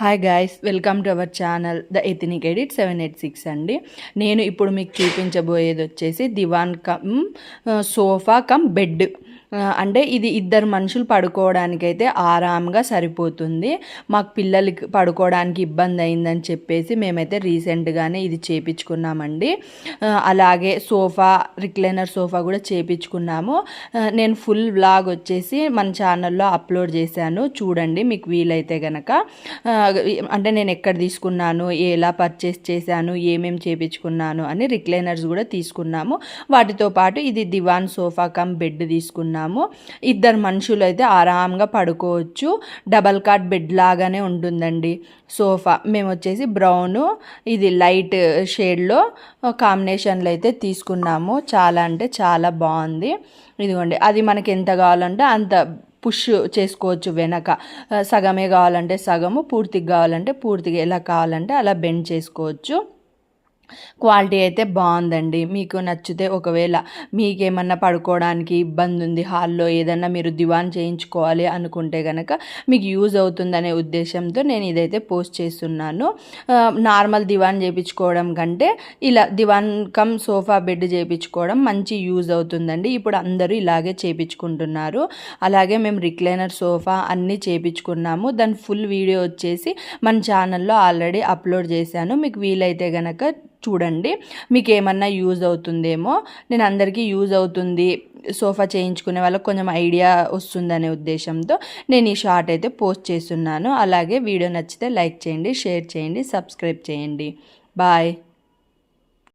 Hi guys welcome to our channel the ethnic edit seven eight six అండి. నేను ఇప్పుడు మీకు చూపించబోయేది వచ్చేసి divan cum sofa cum bed. అంటే ఇది ఇద్దరు మనుషులు పడుకోవడానికైతే ఆరాంగా సరిపోతుంది. మాకు పిల్లలకి పడుకోవడానికి ఇబ్బంది అయిందని చెప్పేసి మేమైతే రీసెంట్గానే ఇది చేపించుకున్నామండి. అలాగే సోఫా రిక్లైనర్ సోఫా కూడా చేపించుకున్నాము. నేను ఫుల్ బ్లాగ్ వచ్చేసి మన ఛానల్లో అప్లోడ్ చేశాను. చూడండి మీకు వీలైతే గనక. అంటే నేను ఎక్కడ తీసుకున్నాను ఎలా పర్చేస్ చేశాను ఏమేమి చేపించుకున్నాను అని రిక్లైనర్స్ కూడా తీసుకున్నాము. వాటితో పాటు ఇది దివాన్ సోఫా కమ్ బెడ్ తీసుకున్నాము. ఇద్దరు మనుషులు అయితే ఆరాంగా పడుకోవచ్చు. డబల్ కాట్ బెడ్ లాగానే ఉంటుందండి. సోఫా. మేము వచ్చేసి బ్రౌను ఇది లైట్ షేడ్లో కాంబినేషన్లో అయితే తీసుకున్నాము. చాలా అంటే చాలా బాగుంది. ఇదిగోండి. అది మనకి ఎంత కావాలంటే అంత పుష్ చేసుకోవచ్చు వెనక. సగమే కావాలంటే సగము పూర్తిగా కావాలంటే పూర్తిగా. ఎలా కావాలంటే అలా బెండ్ చేసుకోవచ్చు. క్వాలిటీ అయితే బాగుందండి. మీకు నచ్చితే ఒకవేళ మీకేమన్నా పడుకోవడానికి ఇబ్బంది ఉంది హాల్లో ఏదన్నా మీరు దివాన్ చేయించుకోవాలి అనుకుంటే కనుక మీకు యూజ్ అవుతుందనే ఉద్దేశంతో నేను ఇదైతే పోస్ట్ చేస్తున్నాను. నార్మల్ దివాన్ చేయించుకోవడం కంటే ఇలా దివాన్ కమ్ సోఫా బెడ్ చేయించుకోవడం మంచి యూజ్ అవుతుందండి. ఇప్పుడు అందరూ ఇలాగే చేయించుకుంటున్నారు. అలాగే మేము రిక్లైనర్ సోఫా అన్నీ చేయించుకున్నాము. దాని ఫుల్ వీడియో వచ్చేసి మన ఛానల్లో ఆల్రెడీ అప్లోడ్ చేశాను. మీకు వీలైతే కనుక చూడండి. మీకు ఏమన్నా యూజ్ అవుతుందేమో. నేను అందరికీ యూజ్ అవుతుంది. సోఫా చేయించుకునే వాళ్ళకి కొంచెం ఐడియా వస్తుందనే ఉద్దేశంతో నేను ఈ షార్ట్ అయితే పోస్ట్ చేస్తున్నాను. అలాగే వీడియో నచ్చితే లైక్ చేయండి షేర్ చేయండి సబ్స్క్రైబ్ చేయండి. బాయ్.